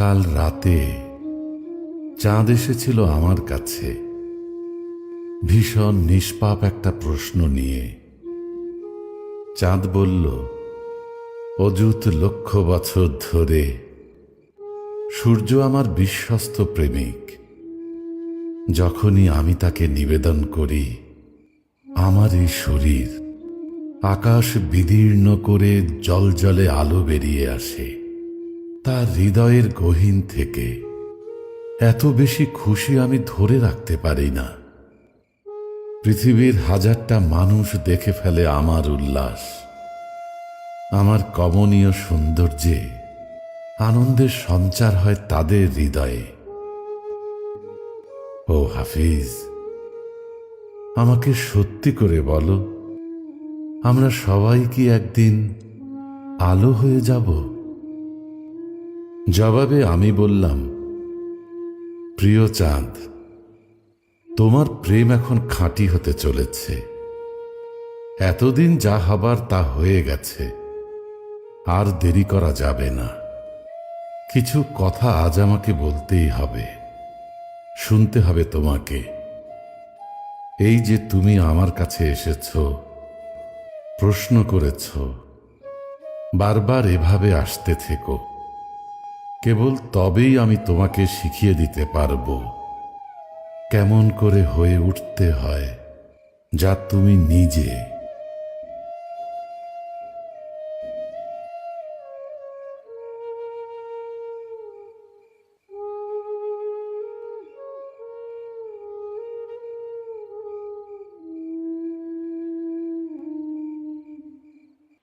কাল রাতে চাঁদ এসেছিল আমার কাছে। ভীষণ নিষ্পাপ একটা প্রশ্ন নিয়ে। চাঁদ বলল, অযুত লক্ষ বছর ধরে সূর্য আমার বিশ্বস্ত প্রেমিক। যখনই আমি তাকে নিবেদন করি, আমার এই শরীর আকাশ বিদীর্ণ করে জল জলে আলো বেরিয়ে আসে। তার হৃদয়ের গহীন থেকে এত বেশি খুশি আমি ধরে রাখতে পারি না। পৃথিবীর হাজারটা মানুষ দেখে ফেলে আমার উল্লাস। আমার কমনীয় সৌন্দর্যে আনন্দের সঞ্চার হয় তাদের হৃদয়ে। ও হাফিজ, আমাকে সত্যি করে বলো, আমরা সবাই কি একদিন আলো হয়ে যাব? জবাবে আমি বললাম, প্রিয় চাঁদ, তোমার প্রেম এখন খাঁটি হতে চলেছে। এতদিন যা হবার তা হয়ে গেছে, আর দেরি করা যাবে না। কিছু কথা আজ আমাকে বলতেই হবে, শুনতে হবে তোমাকে। এই যে তুমি আমার কাছে এসেছ, প্রশ্ন করেছ, বারবার এভাবে আসতে থেকো। কেবল তবেই আমি তোমাকে শিখিয়ে দিতে পারব। কেমন করে হয়ে উঠতে হয়, যা তুমি নিজে